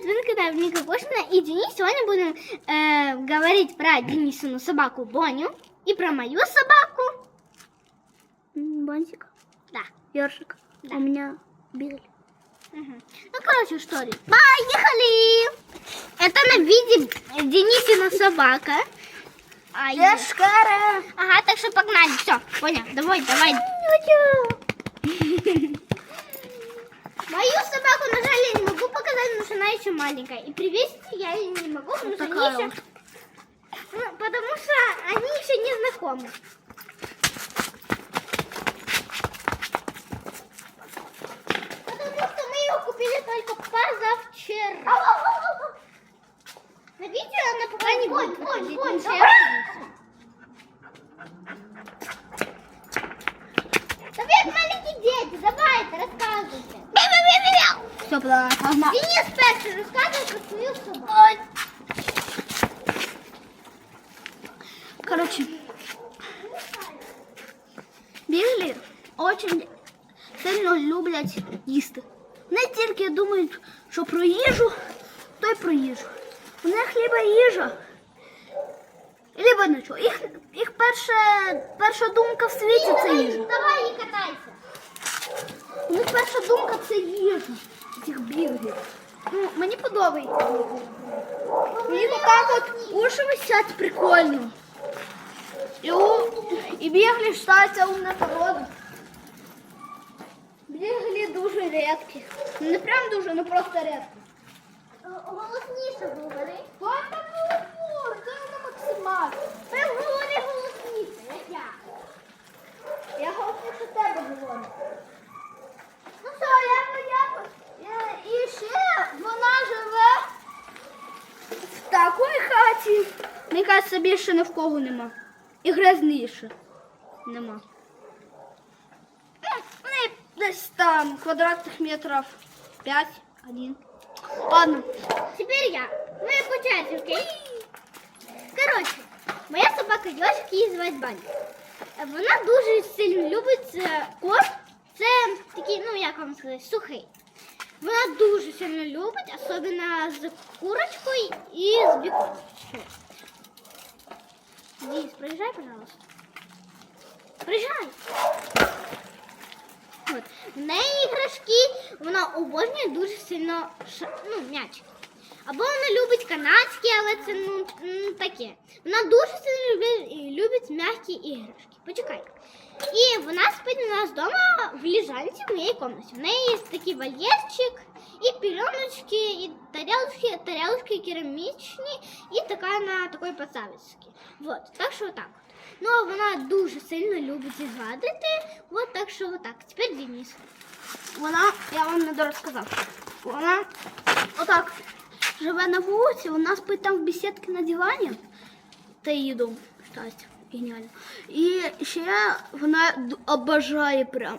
привет! Вы на канале Ника Кошина и Денис. Сегодня будем э, говорить про Денисину собаку Боню и про мою собаку. Бантик, Да. ёршик. Да. У меня Билли. Мгм. Ну, короче, что ли. Поехали! Это на виде Денисина собака. А я- Яшкара! Ага, так что погнали. Все, понял. Давай, давай. Мою собаку, на жаль, я не могу показать, потому что она еще маленькая. И привесить я ее не могу, потому что они еще... Ну, потому что они еще не знакомы. Потому что мы ее купили только позавчера. На видео она пока не будет выходить. потому что маленькие дети, давайте, рассказывайте. Все, погнали. Денис перший рассказывай про свою собаку. Короче, Біглі очень сильно люблять їсти. Не тільки думають, що про їжу, то й про їжу. У них либо їжа, либо нічого. Їх, їх перша, перша думка в світі це їжа. Давай, не катайся. У перша думка це їжа. Цих біглів. Ну, мені подобається. У них отак от уші висять прикольно. І, у, і біглі вважаються умна порода. Біглі дуже рідкі. Не прям дуже, ну просто рідкі. Голосніше говори. Ладно, ну, це на максимально. Ти говори голосніше, як я. Я хочу, що тебе говорю. Ну що, я я Е, І ще вона живе в Мені кажеться, більше ні в кого нема. І грязніше нема. Ну, Вони десь там квадратних метрів 5, 1. Ладно. Тепер я. Ми по окей? Коротше, моя собака Йошик, її звати Баня. Вона дуже сильно любить е, корм. Це такий, ну як вам сказати, сухий. Вона дуже сильно любить, особливо з курочкою і з бікончиком. Денис, проезжай, пожалуйста. От. В неї іграшки, вона обожнює дуже сильно ша- ну, м'яч. Або вона любить канадські, але це ну, м, таке. Вона дуже сильно любить, любить м'які іграшки. Почекай. І вона спить у нас вдома в ліжанці в моїй кімнаті. В неї є такий вольєрчик, і пеленочки, і тарелочки, тарелочки керамічні, і така на такої подставочці. Вот, так що отак. от. Ну, а вона дуже сильно любить згадати. Вот так що отак. Тепер Денис. Вона, я вам не розказав. Вона отак Живе на вулиці, вона спить там в бесідці на дивані. Це її дом, кстати, геніально. І ще вона обожає прям.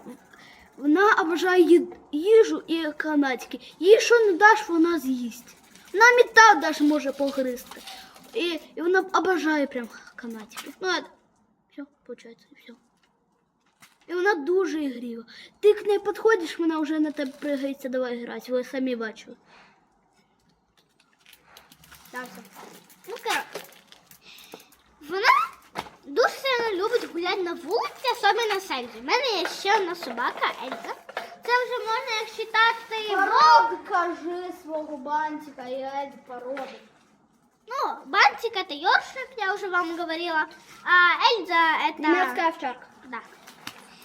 Вона обожає їжу і канадські. Їй що не даш, вона з'їсть. Вона міта навіть може погризти. І, і вона обожає прям канадські. Ну, це все, і все. І вона дуже ігріва. Ти к неї підходиш, вона вже на тебе пригається, давай грати, ви самі бачили. Так, все. Ну, коротше. Вона дуже сильно любить гуляти на вулиці, особливо на сельзі. У мене є ще одна собака, Ельза. Це вже можна як вважати. Породу кажи свого бантика, я породу. Ну, Бантик это ёршик, я уже вам говорила. А Эльза это... Німецька овчарка. Да.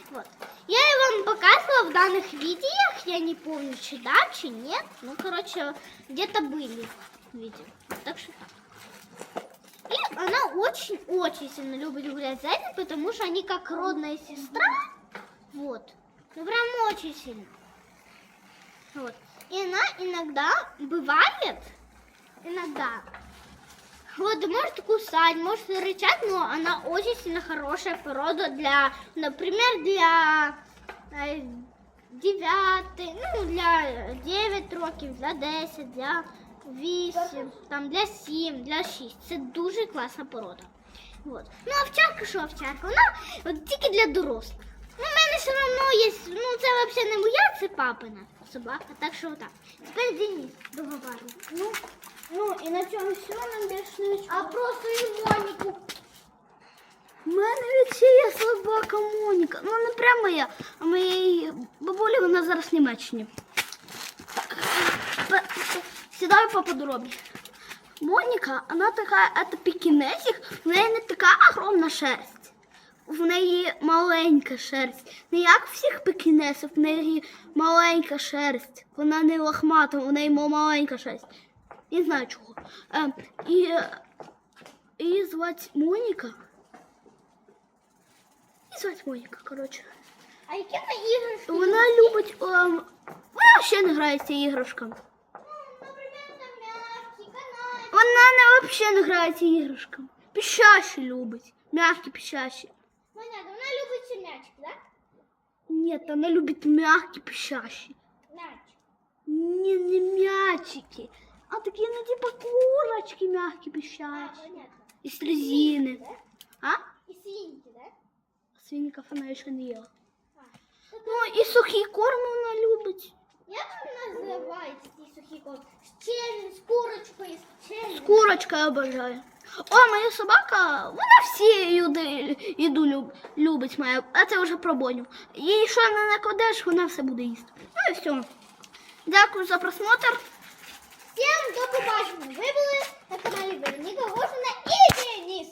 Вот. Я ее вам показывала в данных видеях. Я не помню, чи да, чи нет. Ну, короче, где-то были видео. Так что так. И она очень-очень сильно любит гулять этим, потому что они как родная сестра. Вот. Ну, прям очень сильно. Вот. И она иногда бывает, иногда, вот, может кусать, может рычать, но она очень сильно хорошая порода для, например, для э, дев'яти, ну, для 9 років, для 10, для 8, там, для 7, для 6. Це дуже класна порода. Вот. Ну, овчарка, що овчарка? Вона от, тільки для дорослих. Ну, в мене все одно є, ну, це взагалі не моя, це папина собака, так що отак. Тепер Денис договарює. І на цьому все нам більше не А просто і Моніку. У мене ще є собака Моніка. Ну не прямо моя, а моєї бабулі вона зараз в Німеччині. Сідаю по подробі. Моніка, вона така, это пекінесик, в неї не така огромна шерсть. В неї маленька шерсть. Не як у всіх пекінесів, в неї маленька шерсть. Вона не лохмата, у неї маленька шерсть. Не знаю чого. Е, і її звати Моніка. Її звати Моніка, коротше. А які на іграшки? Вона любить. ем, вона ще не грається іграшками. взагалі не грається іграшками. Піщащі любить. М'які піщащі. Понятно, вона любить ці м'ячики, так? Ні, вона любить м'які піщащі. М'яч. Ні, не м'ячики. А такі, ну, типа курочки м'які А, піщащі. понятно. Із резини. Да? А? І свинки, так? Свинка вона ще не їла. А. Та Ну, і сухий корм вона любить. Як він називається ці сухі корм? З чим, з курочкою, з чим? Курочка я обожаю. О, моя собака, вона всі їди, їду люб, любить моя, а це вже про Боню. Їй що не накладеш, вона все буде їсти. Ну і все. Дякую за просмотр. Всім до побачення. Ви були на каналі Вероніка Гошина і Деніс.